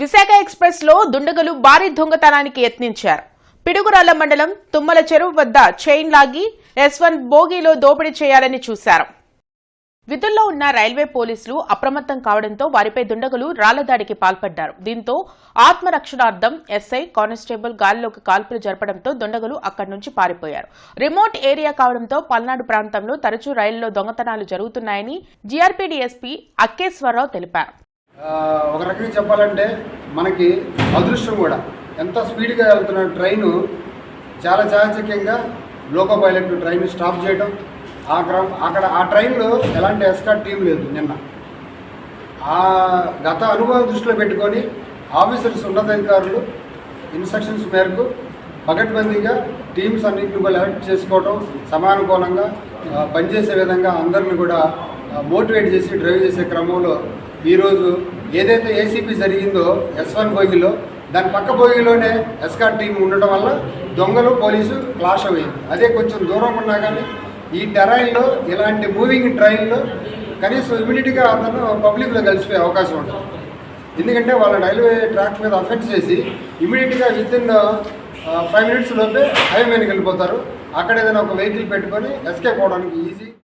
విశాఖ ఎక్స్ప్రెస్లో దుండగులు భారీ దొంగతనానికి యత్నించారు. పిడుగురాళ్ళ మండలం తుమ్మల చెరువు వద్ద చైన్ లాగి ఎస్ వన్ బోగీలో దోపిడీ చేయాలని చూశారు. విధుల్లో ఉన్న రైల్వే పోలీసులు అప్రమత్తం కావడంతో వారిపై దుండగులు రాళ్ళ దాడికి పాల్పడ్డారు. దీంతో ఆత్మరక్షణార్థం ఎస్ఐ కానిస్టేబుల్ గాలిలోకి కాల్పులు జరపడంతో దుండగులు అక్కడి నుంచి పారిపోయారు. రిమోట్ ఏరియా కావడంతో పల్నాడు ప్రాంతంలో తరచూ రైళ్ళలో దొంగతనాలు జరుగుతున్నాయని జీఆర్పీ డీఎస్పీ అక్కేశ్వరరావు తెలిపారు. ఒక రకంగా చెప్పాలంటే మనకి అదృష్టం కూడా. ఎంత స్పీడ్గా వెళ్తున్న ట్రైను చాలా చాకచక్యంగా లోకో పైలట్ ట్రైన్ స్టాప్ చేయడం ఆ క్రమ అక్కడ ఆ ట్రైన్లో ఎలాంటి ఎస్కాట్ టీం లేదు నిన్న. ఆ గత అనుభవం దృష్టిలో పెట్టుకొని ఆఫీసర్స్ ఉన్నతాధికారులు ఇన్స్ట్రక్షన్స్ మేరకు పగట్బందీగా టీమ్స్ అన్నింటిని కూడా ఎలక్ట్ చేసుకోవడం సమానుకూలంగా పనిచేసే విధంగా అందరిని కూడా మోటివేట్ చేసి డ్రైవ్ చేసే క్రమంలో ఈరోజు ఏదైతే ఏసీపీ జరిగిందో ఎస్ వన్ దాని పక్క భోగిలోనే ఎస్కార్ టీం ఉండటం వల్ల దొంగలు పోలీసు క్లాష్ అయ్యింది అదే కొంచెం దూరం ఉన్నా కానీ ఈ టెరైన్లో ఇలాంటి మూవింగ్ ట్రైన్లో కనీసం ఇమీడియట్గా అతను పబ్లిక్లో కలిసిపోయే అవకాశం ఉంటుంది. ఎందుకంటే వాళ్ళ రైల్వే ట్రాక్ మీద అఫెక్ట్ చేసి ఇమీడియట్గా విత్ ఇన్ ఫైవ్ మినిట్స్ లోపే హైవే వెళ్ళిపోతారు. అక్కడ ఏదైనా ఒక వెహికల్ పెట్టుకొని ఎస్కేప్ అవడానికి ఈజీ